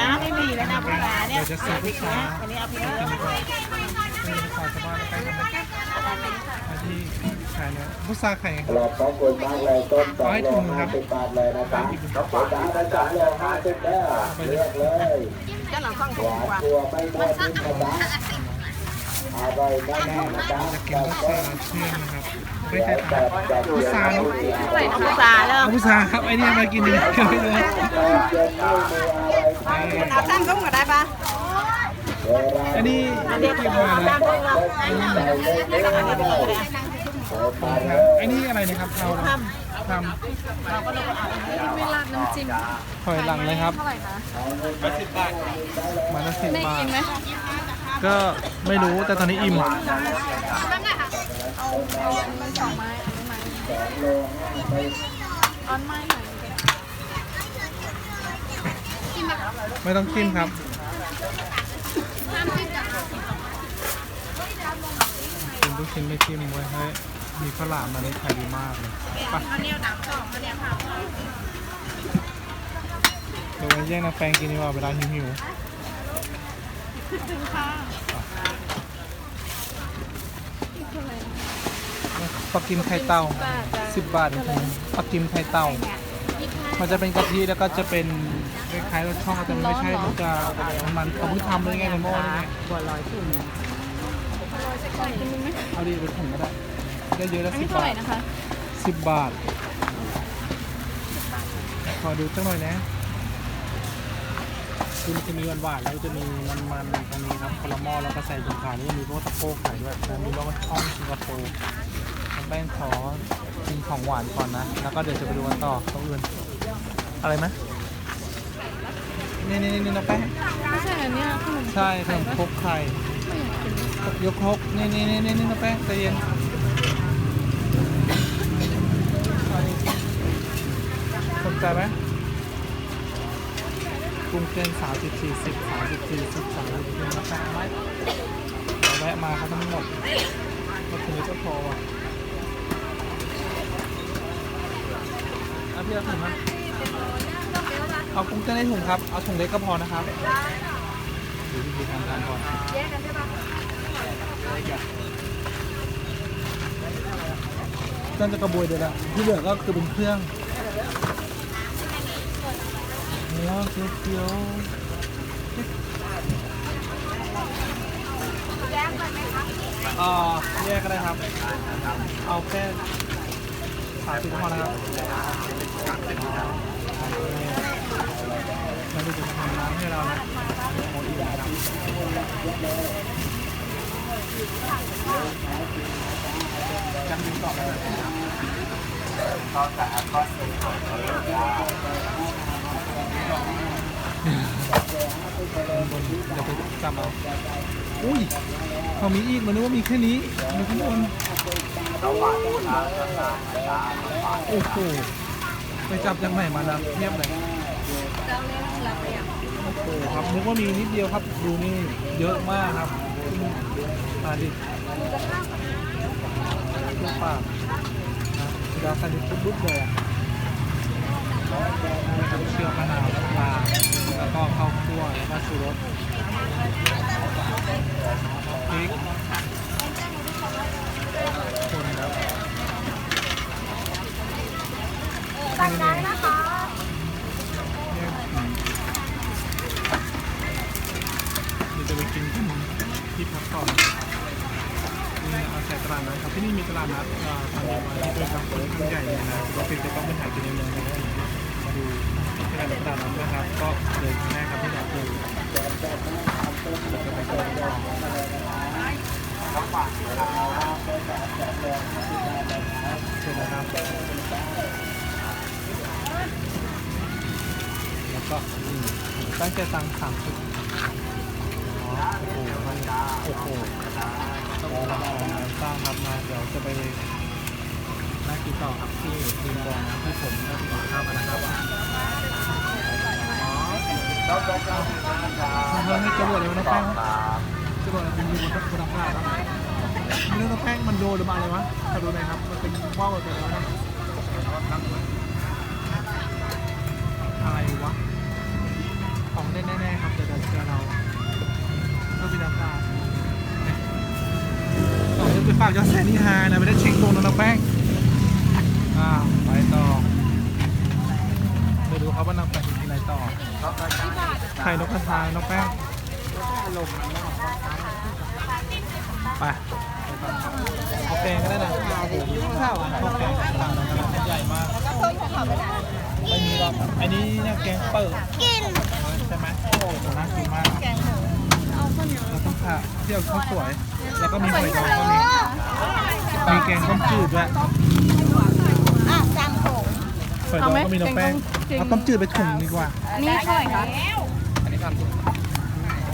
น้ำไม่มีแล้วนะพุทราเนี่ยเดี๋ยวจะซื้อพุทราอันนี้เอาไปเลยกินดีกว่าเป็นพุทราชาวบ้านใกล้กันนะอันที่ขายเนี่ยพุทราไข่ขอขอบคุณมากเลยต้นสองโลห้าสิบบาทเลยนะครับเจ้าจ๋าได้สองโลห้าสิบแล้วเลือกเลยเจ้าหลังฟังหถูวากว่าตัวไม่หมดนี่นะจ๊ะอร่อยแน่ๆนะจ๊ะจะกินพุทราเชื่อนะครับ ไม่ใช่แบทานบแบบเดียวเท่าไหร่นะพุทราวเอาพุทราครับไอ้นี่มากินดีก็ไม่รู้เย็นไม่มีอะไรเอาตั้งซุ้มก็ได้ปะอันนี้อันนี้กินมาแล้วใส่เลยไม่ได้เปิดมาเลครับยไอ้นี่อะไรนะครับเราทำถอยหลังเลยครับมาละสิบบาทก็ไม่รู้แต่ตอนนี้อิ่ม ไม่ต้องจิ้มครับกินทุกชิ้นไม่จิ้มไว้ให้มีข้าวหลามมานี่ขายดีมากเลยไปเดี๋ยวไว้แย่งน้ำแปงกินดีกว่าเวลาหิวหิว ปักกิมไข่เต่าสิบบาทจริงๆปักกิมไข่เต่า มันจะเป็นกะทิแล้วก็จะเป็นคล้ายๆรสช่องแต่มันไม่ใช่มันจะมันเขาเพิ่งทำเลยไงในหม้อนี่ไงบัวลอยถุงเอาดีไปถุงก็ได้ได้เยอะแล้วสิบบาทสิบบาท ขอดูจังหน่อยนะคือมันจะมีหวานๆแล้วจะมีมันๆตรงนี้ครับคนละหม้อแล้วก็ใส่ถุงขายนี่มีพวกตะโพกขายด้วยแล้วมีรสช่องสิงคโปร์ ป้งขอกินของหวานก่อนนะ แล้วก็เดี๋ยวจะไปดูกันต่อต้องอื่น อะไรไหมนี่นี่นี่น้องแป้งไม่ใช่อันเนี้ยขนมใช่ขนมครกไข่ยกครกนี่นี่นี่นี่น้องแป้งใจเย็นสนใจไหมกรุงเทพสามสิบสี่สิบสามสิบสี่สิบสามสิบสี่น้องแป้งเอาไหมเราแวะมาเขาทั้งหมดมาถึงก็พอว่ะ เอาพี่เอาถุงมาเอากุ้งเต้นในถุงครับ เอาถุงเล็กก็พอนะครับดูวิธีการทำก่อนเครื่องจะกระบวยเดียวละที่เหลือก็คือเป็นเครื่องเนื้อเคี้ยวๆอ่าแยกก็ได้ครับ เอาแค่สามสิบพอนะครับ แล้วเดี๋ยวจะทำน้ำให้เรานะโอ้ดีนะครับกันต่อไปเลยบนเดี๋ยวไปจับเอาอุ้ยเขามีอีกมันนึกว่ามีแค่นี้มีข้างบนโอ้โห ไปจับจากไหนมานะเทียบเลยโอ้โหครับนึกว่ามีนิดเดียวครับ ดูนี่เยอะมากครับอ่าดิดูปากนะดาวคันนี้ปุ๊บๆเลยอะนี่ครับเชือกมะนาวน้ำปลาแล้วก็ข้าวคั่วแล้วก็ชูรสพริกคนครับ สั่งได้นะคะเดี๋ยวจะไปกินที่ที่พักก่อนนี่เอาใส่ตลาดนัดครับที่นี่มีตลาดนัดทางเดียวมาที่เป็นทางคนข้างใหญ่เลยนะเราเป็นจะต้องไปหากินในเมืองนะครับดูที่ตลาดนัดนะครับ ก็เลยแม่ครับ ตั้งใจตังสามสิบอ๋อโอ้โห โอ้โหต้องรอของสร้างครับมาเดี๋ยวจะไปนั่งกินต่อครับที่ริมบองนะที่ผมได้ไปกินข้าวกันนะครับเฮ้ยให้จรวดเลยนะแป้งจรวดมันอยู่บนบนอากาศครับไม่รู้นะแป้งมันโดนหรือมาอะไรวะขอดูหน่อยครับ มันเป็นว่าวไปแล้วนะเชื่อเราก็เป็นน้ำตาต่อจะไปฝากยอดแสนนี่ฮานะไม่ได้เช็คโดนนะน้องแป้งอ่าไปต่อไปดูครับว่าน้องแป้งอยู่ที่ไหนต่อไข่นกกระทาน้องแป้งไปเอาแกงก็ได้นะข้าวข้าวแกงต่างๆใหญ่มากไม่มีหรอกอันนี้เนี่ยแกงเปิด ใช่ไหมโอ้โหน่ากินมากแกงเราต้องผ่าเที่ยวข้าวสวย แล้วก็มีหอยดองก็มีมีแกงต้มจืดด้วยอะจังโขงหอยดองก็มีน้ำแป้งเอาต้มจืดไปถุงดีกว่า นี่เท่าไหร่คะ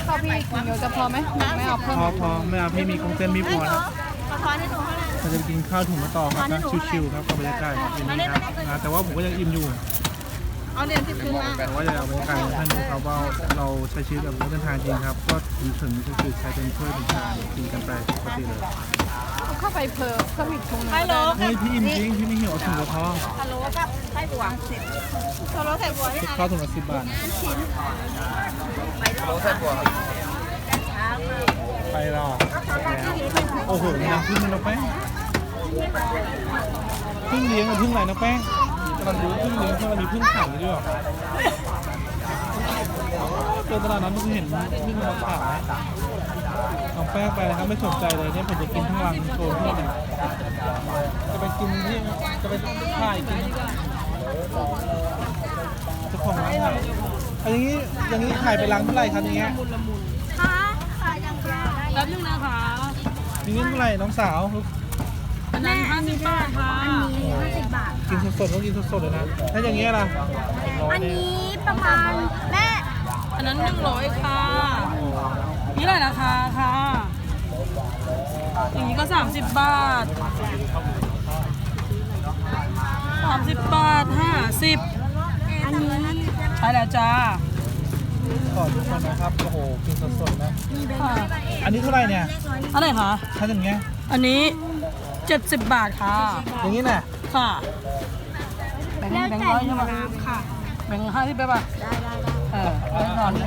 พอพี่กินเยอะจะพอไหมไม่เอาเพิ่มพอพอไม่เอาพี่มีกุ้งเต้นมีพอแล้วขอทอนให้หนูเท่าไหร่เราจะไปกินข้าวถุงมาต่อครับนะชิวๆครับกับบรรยากาศอย่างนี้ครับนะแต่ว่าผมก็ยังอิ่มอยู่ เอาเหรียญสิบคืนมาแต่ว่าจะเอาบรรยากาศให้ดูครับว่าเราใช้ชีวิตแบบนักเดินทางจริงครับ ก็ถึงถึงก็คือใช้เป็นถ้วยเป็นชามกินกันไปปกติเลยเข้าไปเพิ่มเพิ่มอีกถุงนึงฮัลโหลเฮ้ยพี่อิ่มจริงพี่ไม่หิวเอาถุงกระท้องฮัลโหลกับไส้บัวสิบฮัลโหลใส่บัวให้ข้าวถุงละสิบบาทไปรอโอ้โหน้ำพึ่งนะแป้งพึ่งเลี้ยงกับพึ่งอะไรนะแป้ง กำลังรู้พึ่งเลี้ยงเพราะมันมีพึ่งขังอยู่ด้วยหรอเจอตลาดนั้นมันเห็นพึ่งมาขายเอาแป้งไปนะครับไม่สนใจเลยเนี่ยผมจะกินทั้งรังโชว์เพื่อนเลยจะไปกินที่จะไปถ่ายกินเจ้าของร้านถ่ายอันนี้อย่างนี้ถ่ายไปรังเท่าไหร่ครับอย่างเงี้ยค่ะค่ะยังได้แป๊บนึงนะคะอย่างนี้เท่าไหร่น้องสาว อันนั้นห้าสิบบาทค่ะอันนี้ห้าสิบบาทกินสดๆต้องกินสดๆเลยนะ ถ้าอย่างเงี้ยล่ะอันนี้ประมาณแม่อันนั้นหนึ่งร้อยค่ะ นี่เลยราคาค่ะ อย่างนี้ก็สามสิบบาทสามสิบบาทห้าสิบอันนี้ใช่แล้วจ้าขอทุกคนนะครับ โอ้โห กินสดๆนะค่ะอันนี้เท่าไหร่เนี่ยอะไรคะถ้าอย่างเงี้ย อันนี้ เจ็ดสิบบาทค่ะ อย่างนี้น่ะค่ะแบงค์แบงค์ร้อยใช่ไหมค่ะ แบงค์ห้าสิบไปป่ะได้ได้ได้เออแบงค์ทอนอันนี้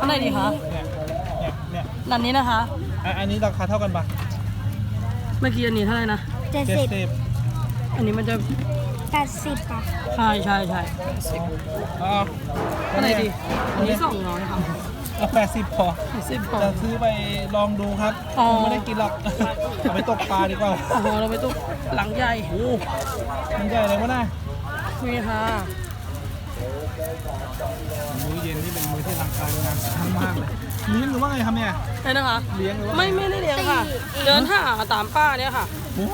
อันไหนดีคะเนี่ยเนี่ยเนี่ยนันนี้นะคะ อะอันนี้ราคาเท่ากันปะเมื่อกี้อันนี้เท่าไหร่นะเจ็ดเจ็ดสิบสิบอันนี้มันจะแปดสิบค่ะใช่ใช่ใช่อ๋ออันไหนดีอันนี้สองร้อยค่ะ เอาแปดสิบพอสิบพอ จะซื้อไปลองดูครับอ๋อไม่ได้กินหรอกเอาไปตกปลาดีกว่าโอ้โหเราไปตุ๊กหลังใหญ่โอ้โหมันใหญ่เลยวะน่ะนี่ค่ะมื้อเย็นนี่เป็นมื้อที่รังการงานสร้างมากเลยเลี้ยงหรือว่าไงครับเนี่ยได้นะคะ เลี้ยงหรือว่าไม่ไม่ได้เลี้ยงค่ะ เดินหาตามป้าเนี่ยค่ะโอ้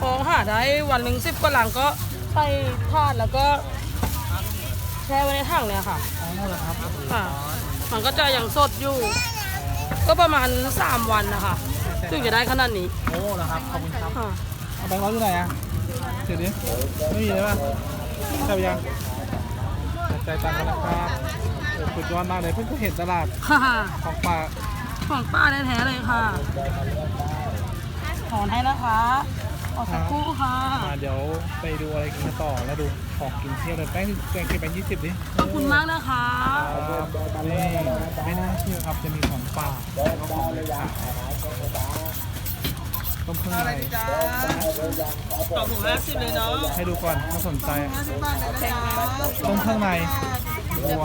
พอหาได้วันหนึ่งสิบกว่าหลังก็ใส่ทอดแล้วก็แช่ไว้ในถังเนี่ยค่ะเอาละครับค่ะ มันก็จะยังสดอยู่ ก็ประมาณ 3 วันนะคะถึงจะได้ขนาดนี้โอ้แล้วครับ ขอบคุณครับค่ะเอาแบงค์ร้อยอยู่ไหนอะเดี๋ยวดิไม่มีเลยป่ะจับยังใจายตังค์แล้วนะครับโอ้สุดยอดมากเลยเพิ่งเห็นตลาดค่ะของป่าของป้าแท้ๆเลยค่ะถอนให้นะคะ ออกสักครู่ค่ะอ่าเดี๋ยวไปดูอะไรกินกันต่อแล้วดูของกินเที่ยวเลยแป้งแป้งเก็บแป้งยี่สิบดิขอบคุณมากนะคะครับนี่ไม่น่าเชื่อครับจะมีของป่าแล้วก็ของเลยขายต้มเครื่องในต่อผมห้าสิบเลยเนาะให้ดูก่อนถ้าสนใจห้าสิบบาทเลยนะคะต้มเครื่องในวัว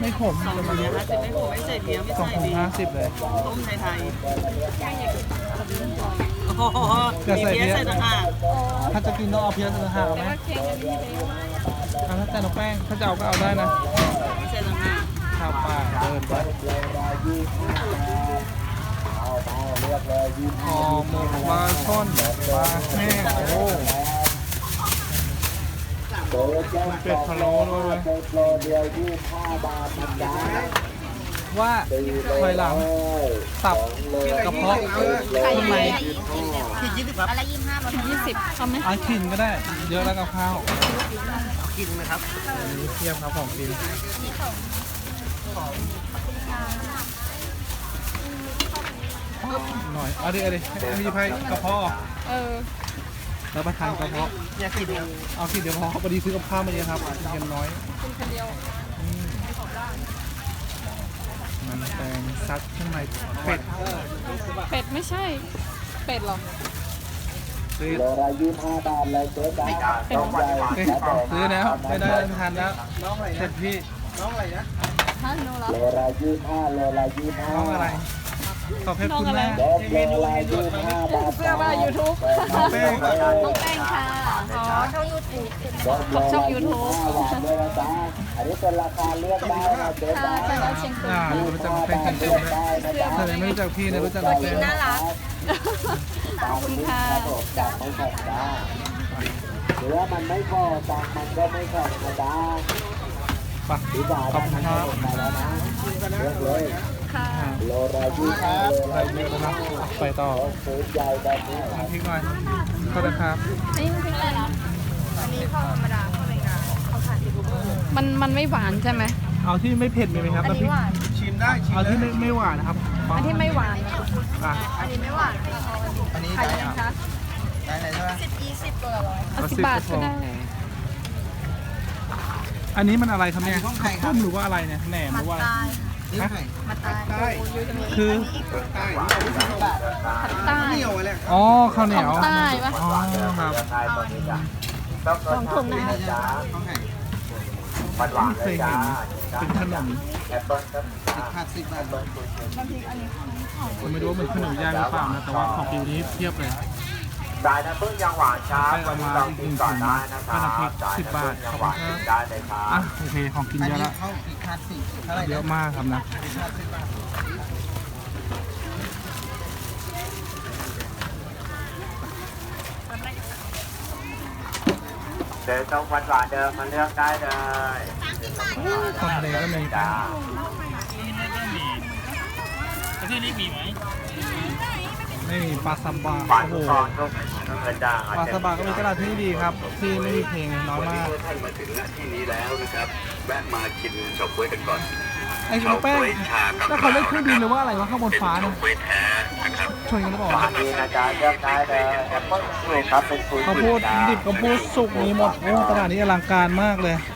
ไม่ขมเลยมันห้าสิบไม่ผมไม่ใส่เพียงไม่สองใส่ถุงดีห้าสิบเลยต้มไทยไทย โอ้โหมีเพี้ย ใส่ต่างหากถ้าจะกินต้องเอาเพี้ยนต่างหากเอาไหมเอาถ้าแต่น้องแป้งถ้าจะเอาก็เอาได้นะใส่ต่างหากข้าวป่าเดินไปห่อหมกปลาช่อนปลาแห้งโอ้เป็ดพะโล้ด้วยเว้ย ว่าถอยหลังตับกระเพาะข้างในอะไรยี่สิบห้าบาทยี่สิบทำไหมอากินก็ได้ เยอะแล้วกับข้าวกินนะครับเทียบครับของกินหน่อยเอาดิเอาดิให้มีไพ่กระเพาะเออแล้วประทานกระเพาะอยากกินเอากินเดี๋ยวพอพอดีซื้อกับข้าวมาเยอะครับกินกันน้อยคุณคนเดียว อืม มัน แตงซัดข้างในเป็ดเป็ดไม่ใช่ เป็ดหรอซื้อโลละยี่สิบห้าบาทเลยเจ๊จ้าต้องใหญ่เอ้ยซื้อแล้วไม่ได้ไม่ทันแล้วเสร็จพี่ฮะโนละโลละยี่สิบห้าโลละยี่สิบห้าน้องอะไรขอบเพชรคุณแม่โลละยี่สิบห้าบาทเสื้อว่า YouTube น้องเป้งน้องแป้งค่ะ อ๋อช่องยูทูบช่อง YouTube ด้วยนะจ๊ะอันนี้เป็นราคาเลือกได้นะเจ๊ค่ะจ้าใช่แล้วเชียงตุงอ่ารู้จักน้องเป้งจริงๆนะได้นะจ๊ะแต่ไม่รู้จักพี่นะรู้จักน้องเป้งน่ารักขอบคุณค่ะจากไม่แข็งจ้าหรือว่ามันไม่พอจากมันก็ไม่แข็งนะจ๊ะไปขอบคุณครับมาแล้วนะเลือกเลยค่ะโลละยี่สิบห้าโลไปละเยยี่อะสิบนะครับไปต่อซื้อใหญ่แบบนี้น้ำพริกหน่อยขอบคุณครับนี่มันพริกอะไรนะอันนี้ข้าวธรรมดาข้าวอะไรกันข้าวผัดยูทูบเบอร์มันมันไม่หวานใช่ไหมเอาที่ไม่เผ็ดมีไหมครับอันน้ำพรินี้กหวานชิมได้เอาที่ไม่ไม่หวานนะครับอันที่ไม่หวานอะอันนี้ไม่หวานอันนี้ขายยังคะได้ไหนใช่ไหมสิบยี่สิบตัวละร้อยเอาสิบบาทก็ได้อันนี้มันอะไรครับเนี่ยต้มหรือว่าอะไรเนี่ยแหนมหรือว่าฮะ มาตายคือผัดใต้อ๋อข้าวเหนียวของใต้ปะอ๋อครับได้ตอนนี้จ้ะต้องรสชาติดีนะจ๊ะหวานหวานๆเคเลยยจ้าเห็นเป็นขนมแอปเปิ้ลครับจ้าห้าสิบบาทผมไม่รู้ว่ามันขนมย่างหรือเปล่านะแต่ว่าของฟิวนี้เทียบเลย จ่ายน้ำผึ้งยังหวานช้าวันนี้ลองกินก่อนได้นะครับให้น้ำพริกจ่ายสิบบาทน้ำผึ้งยังหวานกินได้เลยครัอะบโอเคของกินอันเยอะนี้แล้วเข้าอีกคาสิเท่าไหร่เยนะอะมากครับนะห้าสิบบาทเดินตรงวันหวานเดิมมาเลือกได้เลยของทะเลก็มีจ้านี่ปลาซัมบาหวานโอ้โห ทุกตอนทุกเงินจ้าปลาซัมบาก็มีตลาดที่ดีครับ ที่ไม่มีเพลงน้อยมากท่านมาถึงหน้าที่นี้แล้วนะครับแวะมากินเฉาก๊วยกันก่อนไอ้น้องแป้งแล้วเขาเล่นเครื่องบินหรือว่าอะไรวะข้างบนฟ้าเนี่ยก๊วยแท้นะครับชนกันหรือเปล่าหวาวะนดีนะจ๊ะเลือกได้เลยแอปเปิ้ลสุกครับเป็นคุยข้าวโพดดิบข้าวโพดสุกมีหมดโอ้ตลาดนี้อลังการมากเลยจ่ายน้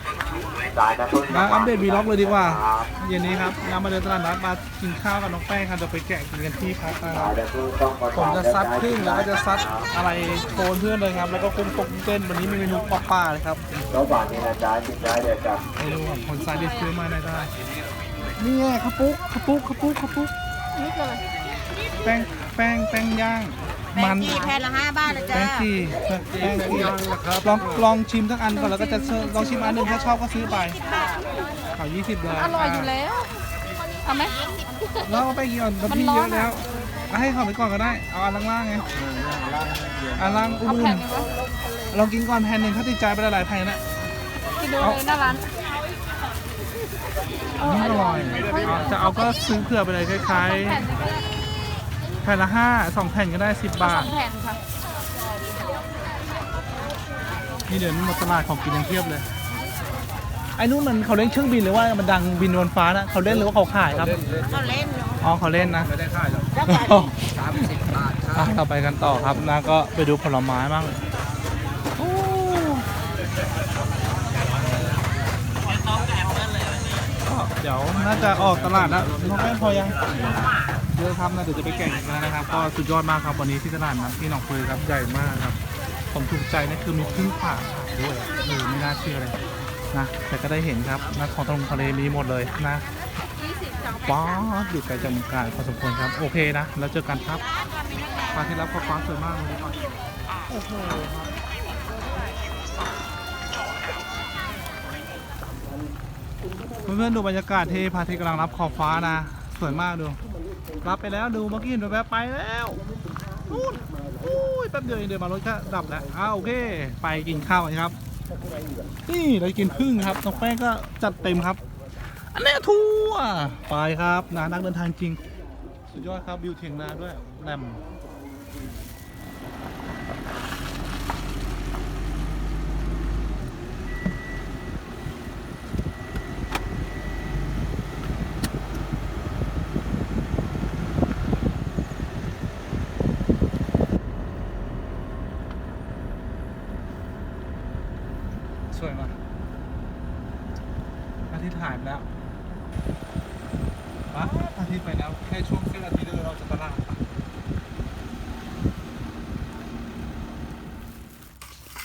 ำผึ้ง มาอัปเดตวีล็อกเลยดีกว่าครับเย็นนี้ครับเรามาเดินตลาดนัดมากินข้าวกับน้องแป้งครับเดี๋ยวไปแกะกินกันที่พักนะคจ่ารัยบน้ำผึ้งต้องหวานๆผมจะซัดพึ่งแล้วก็จะซัดครับอะไรโคนเพื่อนเลยครับ แล้วก็กุ้งตกเต้นวันนี้มีเมนูปลาปลาเลยครับแล้วหวานนี่นะจ๊ะกินได้เลยจ้ะเมนูของคนไซดิสซื้อมาได้ได้นี่ไงข้าวปุ๊กข้าวปุ๊กข้าวปุ๊กข้าวปุ๊กนี่คืออะไรแป้งแป้งแป้งย่าง มันกี่แผ่นละห้าบาทนะจ๊ะแป้งชีแป้งชีลองลองชิมสักอันก่อนแล้วก็จะเชิญลองชิมอันหนึ่งถ้าชอบก็ซื้อไปเขายี่สิบเลยอร่อยอยู่แล้ว เอาไหม แล้วเอาไปกี่อันน้ำพี่มันร้เยอนอะอะ แล้วเอาให้เขาไปก่อนก็ได้ เอาอันล่างๆไงอันล่างอุ่เอานแผ่นหนึงวะๆลองกินก่อนแผ่นหนึ่งถ้าติดใจไปหลายๆแผ่นนะที่ดูเลยหน้าร้านเออนี่อร่อยเอาจะเอาก็ซื้อเผื่อไปเลยคล้ายแผ่นหนึงก็ได้ๆ แผ่นละห้าสองแผ่นก็ได้สิบบาสอทงแผ่นค่ะนี่เดี๋ยวนี้หมดตลาดของกินยังเทียบเลย ไอ้นู่นมันเขาเล่นเครื่องบินหรือว่ามันดังบินบนฟ้านะเขาเล่นหรือว่าเขาขายครับเขาเล่นเนาะอ๋อเขาเล่นนะไม่ได้ค่ายหรอกแล้วกันสามสิบบาทครับอะต่อไปกันต่อครับนะก็ไปดูผลไม้บ้างโอ้ เดี๋ยวน่าจะออกตลาดแล้วน้องแป้งพอยังเยอะครับนะเดี๋ยวจะไปแข่งกันแล้วนะครับ ก็สุดยอดมากครับวันนี้ที่ตลาดนะที่หนองเฟยครับใหญ่มากครับ ผมถูกใจนะคือมีพึ่งป่าด้วยเออไม่น่าเชื่อเลยนะแต่ก็ได้เห็นครับนะของตรงทะเลมีหมดเลยนะว้าวอยู่ไกลจากเมืองการพอสมควรครับ โอเคนะ แล้วเจอกันครับฟ้าที่รับก็ฟ้าสวยมากเลยดีกว่าโอ้โห เพื่อนๆดูบรรยากาศที่พระอาทิตย์กำลังรับขอบฟ้านะ สวยมากดู รับไปแล้วดูเมื่อกี้เห็นแวบไปแล้วนู่นอุ้ยแป๊บเดียวเองเดินมารถก็ดับแล้วอ้าโอเค ไปกินข้าวกันครับ นี่เรากินพึ่งครับน้องแป้งก็จัดเต็มครับ อันนี้ทั่วไปครับนะนักเดินทางจริง สุดยอดครับวิวเทียงนาด้วยแหลมสวย มาอาทิตย์ไปแล้วว้าอาทิตย์ไปแล้ว แค่ช่วงแค่อาทิตย์เดียวเราจะตลาดปะ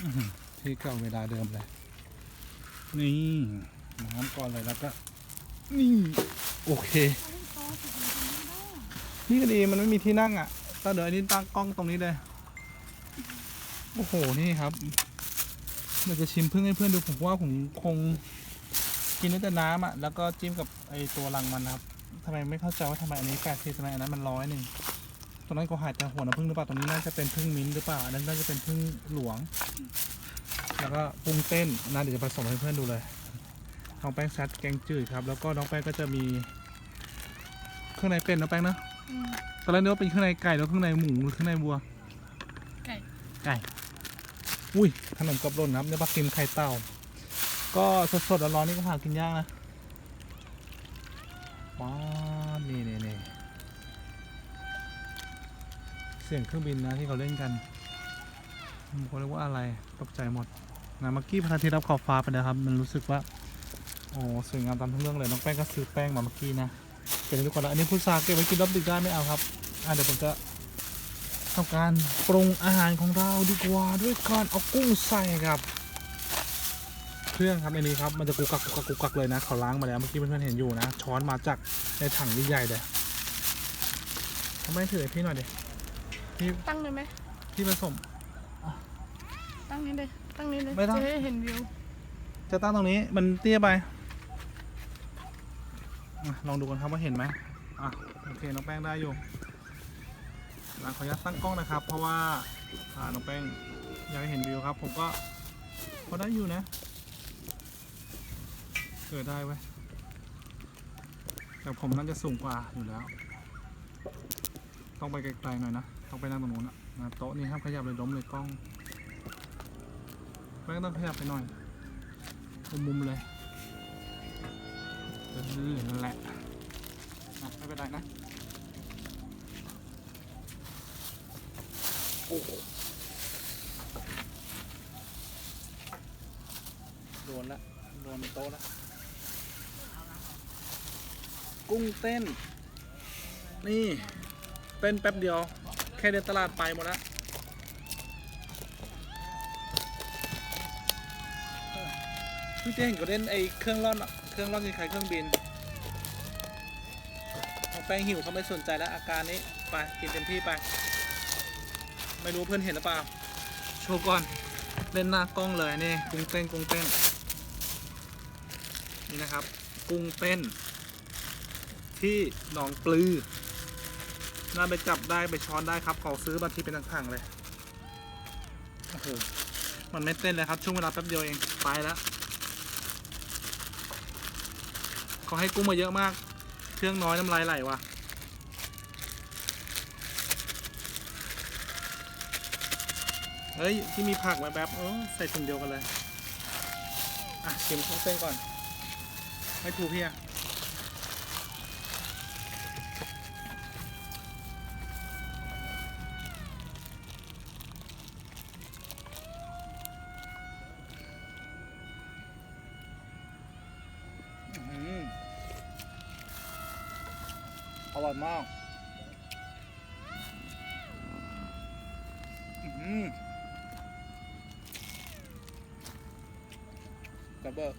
อื้อหือที่เก่าเวลาเดิมเลย นี่น้ำก่อนเลยแล้วก็ นี่ โอเค นี่ก็ดีมันไม่มีที่นั่งอะตั้งเดี๋ยวอันนี้ตั้งกล้องตรงนี้เลย โอ้โห นี่ครับเดี๋ยวจะชิมเพึ่งให้เพื่อนดูผมว่าผมคงกินด้วยแต่น้ำอะ แล้วก็จิ้มกับไอตัวรังมันนะครับ ทำไมไม่เข้าใจว่าทำไมอันนี้แปดสิบทำไมอันนั้นมันร้อยหนึ่งตรงนั้นก็หายแต่หัวน้ำพึ่งหรือเปล่าตรงนี้น่าจะเป็นพึ่งมิ้นท์หรือเปล่าอันนั้นน่าจะเป็นพึ่งหลวง แล้วก็ปรุงเต้นนะเดี๋ยวจะผสมให้เพื่อนดูเลยน้องแป้งซัดแกงจืดครับ แล้วก็น้องแป้งก็จะมี เครื่องในเป็ดน้องแป้งเนอะอืมตอนแรกนึกว่าเป็นเครื่องในไก่แล้วเครื่องในหมูหรือเครื่องในวัว ไก่ ไก่ อุ้ยขนมกับร่นครับเนื้อปลาเค็มไข่เต่า ก็สดๆร้อนๆนี่ก็หากินยากนะ ว้าวนี่นี่นี่เสียงเครื่องบินนะที่เขาเล่นกันเขาเรียกว่าอะไรตกใจหมดนะเมื่อกี้พระอาทิตย์รับขอบฟ้าไปนะครับ มันรู้สึกว่า โอ้สวยงามตามทั้งเรื่องเลย น้องแป้งก็ซื้อแป้งมาเมื่อกี้นะเป็นทุกคนแล้วอันนี้พุทราเก็บไว้กินรอบดึกได้ไม่เอาครับอะเดี๋ยวผมจะทำการปรุงอาหารของเราดีกว่าด้วยการเอากุ้งใส่ครับ เครื่องครับอันนี้ครับมันจะกุกกักกุกกักกุกกักเลยนะเขาล้างมาแล้วเมื่อกี้เพื่อนๆเห็นอยู่นะ ช้อนมาจากในถังใหญ่ๆเลยทำไมถือให้พี่หน่อยดิพี่ตั้งเลยไหมพี่ผสม ตั้งนี้เลยตั้งนี้เลยไม่ต้อง จะได้เห็นวิวจะตั้งตรงนี้มันเตี้ยไปอะลองดูกันครับว่าเห็นไหมอะโอเคน้องแป้งได้อยู่หลังขออนุญาตตั้งกล้องนะครับ เพราะว่าอ่าน้องแป้งอยากให้เห็นวิวครับ ผมก็พอได้อยู่นะ เกิดได้ไว้แต่ผมน่าจะสูงกว่าอยู่แล้ว ต้องไปไกลๆหน่อยนะ ต้องไปนั่งตรงนู้นนะโต๊ะนี้ห้ามขยับเลยล้มเลยกล้องแป้งต้องขยับไปหน่อยมุมมุมเลยเออนั่นแหละอะไม่เป็นไรนะโอ้โหโดนละ โดนโต๊ะละ กุ้งเต้น นี่เต้นแป๊บเดียว แค่เดินตลาดไปหมดและพี่เต้เห็นก็เล่นไอ้เครื่องร่อนอะเครื่องร่อนคล้ายๆเครื่องบินน้องแป้งหิวเขาไม่สนใจแล้วอาการนี้ไปกินเต็มที่ไป ไม่รู้เพื่อนเห็นหรือเปล่า โชว์ก่อน เล่นหน้ากล้องเลยนี่กุ้งเต้นกุ้งเต้นนี่นะครับ กุ้งเต้น ที่หนองปลือน่าไปจับได้ไปช้อนได้ครับเขาซื้อมาทีเป็นถังๆเลยโอ้โหมันไม่เต้นเลยครับ ช่วงเวลาแป๊บเดียวเองไปแล้วเขาให้กุ้งมาเยอะมาก เครื่องน้อยน้ำลายไหลว่ะเฮ้ย ที่มีผักไว้แบบเออใส่ถุงเดียวกันเลย อะชิมกุ้งเส้นก่อน ไม่ถูกพี่อะ ร่อยมากอื้อหือดับเบิล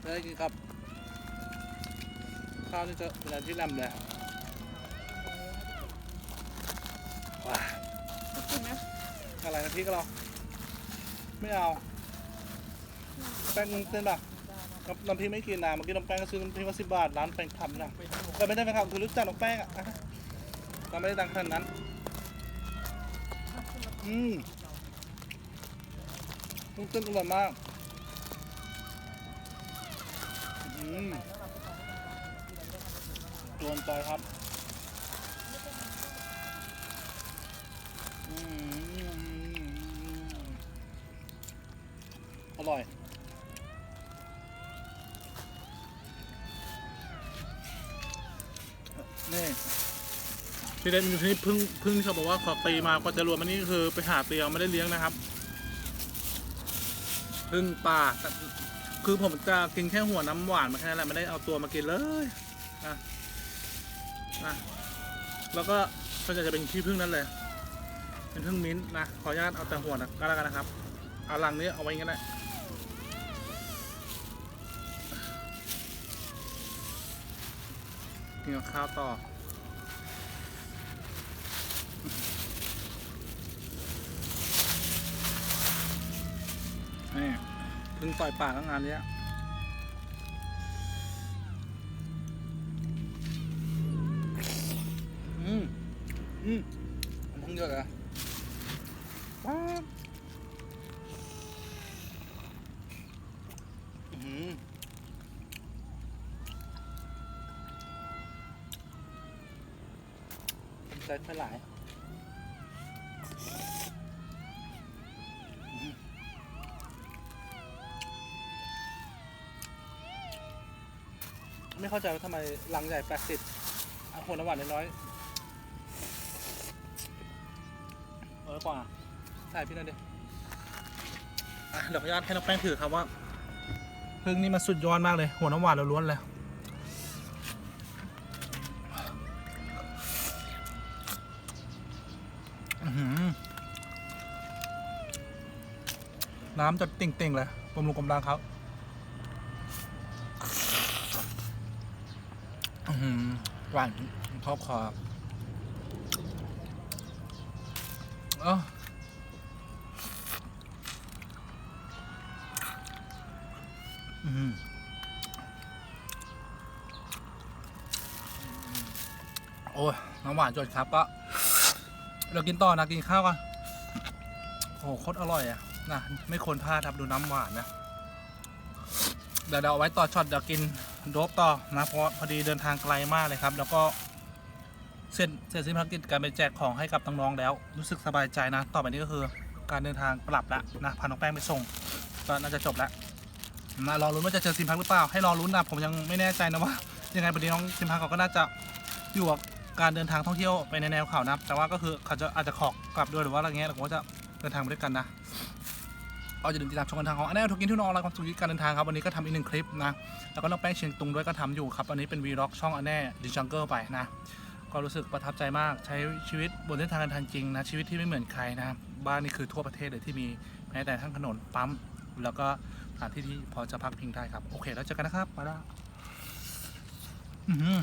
ได้กินครับ ข้าวนี่จะเป็นอะไรที่แหลมเลยว้าถูกไหมอะไรนะพี่ก็เรา ไม่เอา แป้งเต้นป่ะ น้ำน้ำพริกไม่กินนะเมื่อกี้น้ำแป้งก็ซื้อน้ำพริกมาสิบบาทร้านแป้งทำนะแต่ไม่ได้แป้งทำคือรู้จักน้ำแป้งอะเราไม่ได้ดังขนาดนั้น อืมลูกเต้นอร่อยมาก อืมโดนใจครับ อืมอร่อย นี่ ที่เล่นอยู่ที่นี่พึ่งพึ่งชอบบอกว่าขอตีมากว่าจะรวมอันนี้คือไปหาตีเอาไม่ได้เลี้ยงนะครับพึ่งป่าคือผมจะกินแค่หัวน้ำหวานมาแค่นั้นแหละไม่ได้เอาตัวมากินเลยนะนะแล้วก็ก็จะเป็นขี้ผึ้งนั่นเลย เป็นผึ้งมิ้นนะขออนุญาตเอาแต่หัวนะก็แล้วกันนะครับเอาหลังนี้เอาไว้งั้นแหละกินกับข้าวต่อ นี่เพิ่งต่อยปากแล้วงานนี้อืมอืมมันพิ่งเยอะอะป๊าบอื้อหือใจสลาย เข้าใจว่าทำไมลังใหญ่แปดสิบเอาคนน้ำหวานน้อยๆเออกว่าถ่ายพี่หนั่นดิเดี๋ยวขออนุญาตให้น้องแป้งถือครับว่าพึ่งนี่มันสุดยอดมากเลย หัวน้ำหวานล้วนเลยอื้อหือน้ำจะติ่งๆเลยบำรุงกำลังครับ อื้อ หวานชอบคอเออืออโอ้ยน้ำหวานจดครับก็เรากินต่อนะกินข้าวกันโอ้โหโคตรอร่อยอะนะไม่ควรพลาดครับดูน้ำหวานนะเดี๋ยวเราเอาไว้ต่อช็อตเดี๋ยวกิน โดบต่อนะเพราะพอดีเดินทางไกลมากเลยครับ แล้วก็เสร็จเสร็จสิ้นภารกิจการไปแจกของให้กับน้องๆแล้ว รู้สึกสบายใจนะ ต่อไปนี้ก็คือการเดินทางกลับละนะพาน้องแป้งไปส่งก็น่าจะจบแล้วนะรอรุ้นว่าจะเจอซิมพักหรือเปล่าให้รอรุ้นนะผมยังไม่แน่ใจนะว่า ยังไงวันนี้น้องซิมพักเขาก็น่าจะอยู่กับการเดินทางท่องเที่ยวไปในแนวเขานะแต่ว่าก็คือเขาจะอาจจะขอกลับด้วยหรือว่าอะไรเงี้ยเราก็จะเดินทางไปด้วยกันนะ ก็จะดื่มติดตามชมกันทางของอันนี้ทุกกินทุนองอะไรความสุขการเดินทางครับวันนี้ก็ทำอีกหนึ่งคลิปนะแล้วก็น้องแป้งเชียงตุงด้วยก็ทำอยู่ครับอันนี้เป็นวีล็อกช่องอันแน่ดิจังเกิลไปนะก็รู้สึกประทับใจมากใช้ชีวิตบนเส้นทางการทางจริงนะชีวิตที่ไม่เหมือนใครนะบ้านนี่คือทั่วประเทศเลยที่มีแม้แต่ทั้งถนนปั๊มแล้วก็สถานที่ที่พอจะพักพิงได้ครับโอเค แล้วเจอกันนะครับมาแล้วอือหือ